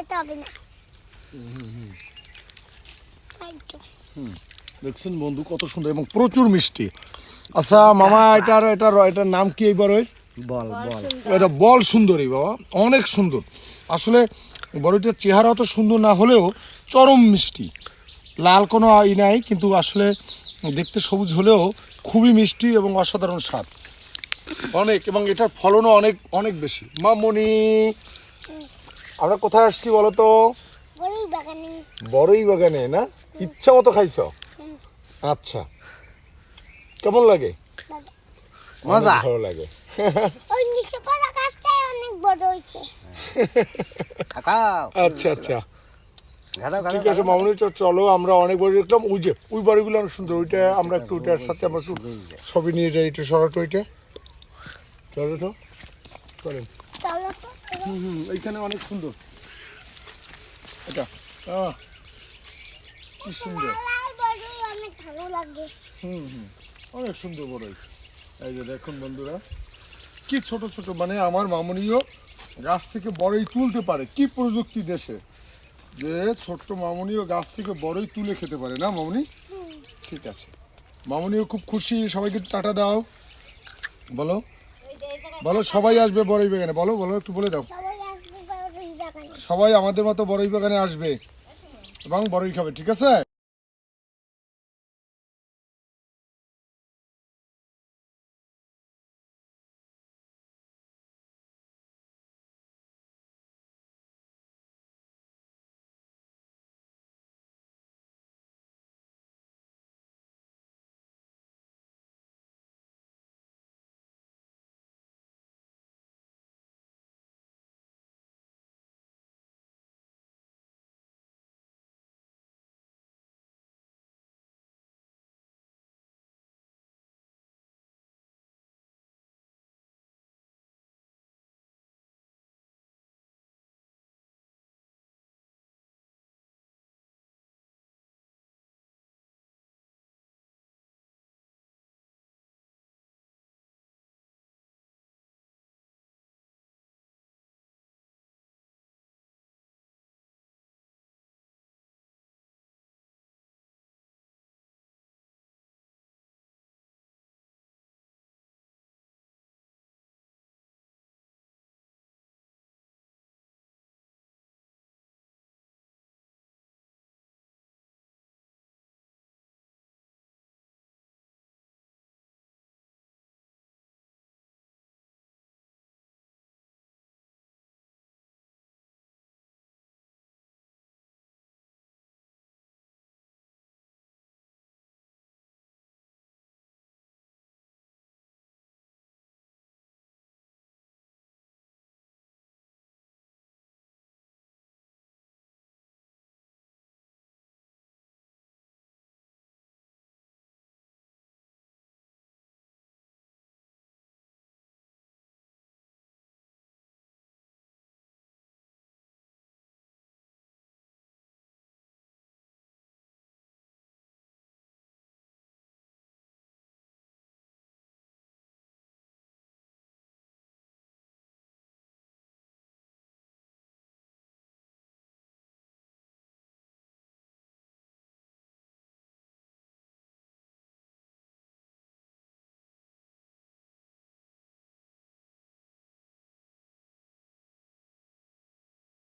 যেতে হবে না। দেখছেন বন্ধু কত সুন্দর এবং প্রচুর মিষ্টি। আচ্ছা মামা এটার এটার এটার নাম কি এইবার ওই? বল বল। এটা বল সুন্দরী বাবা অনেক সুন্দর। আসলে বড়ইটার চেহারা অত সুন্দর না হলেও চরম মিষ্টি। লাল কোনো ই নাই কিন্তু আসলে দেখতে সবুজ হলেও খুবই মিষ্টি এবং অসাধারণ স্বাদ। অনেক এবং এটার ফলনও অনেক অনেক বেশি। মামনি। আমরা কোথায় আসছি বলো তো? বড়ই বাগানে। না? ইচ্ছা মতো খাইছ? আচ্ছা। কেমন লাগে। মজা। ভালো লাগে। ওই নিচে পড়া গাছটাই অনেক বড় হয়েছে। কাকাও। আচ্ছা আচ্ছা। ঠিক আছে মামনি তো চলো আমরা অনেক বড় দেখলাম ওই যে ওই বাড়িগুলো অনেক সুন্দর। ওইটা আমরা একটু ওইটার সাথে আমরা একটু ছবি নিয়ে যাই একটু সরাটো ওইটা। চলো তো। চলেন চলো তো। হুম হুম এইখানে অনেক সুন্দর। এটা কি সুন্দর। অনেক ভালো লাগে হুম হুম অনেক সুন্দর বড়ই এই। যে দেখুন বন্ধুরা কি ছোট ছোট মানে আমার মামনিও গাছ থেকে বড়ই তুলতে পারে। কি প্রযুক্তি দেশে যে ছোট্ট মামনিও গাছ থেকে বড়ই তুলে খেতে পারে না মামনি? ঠিক আছে। মামনিও খুব খুশি সবাইকে টাটা দাও। বলো। বলো সবাই আসবে বড়ই বাগানে বলো বলো একটু বলে দাও। সবাই আমাদের মতো বড়ই বাগানে আসবে এবং বড়ই খাবে ঠিক আছে?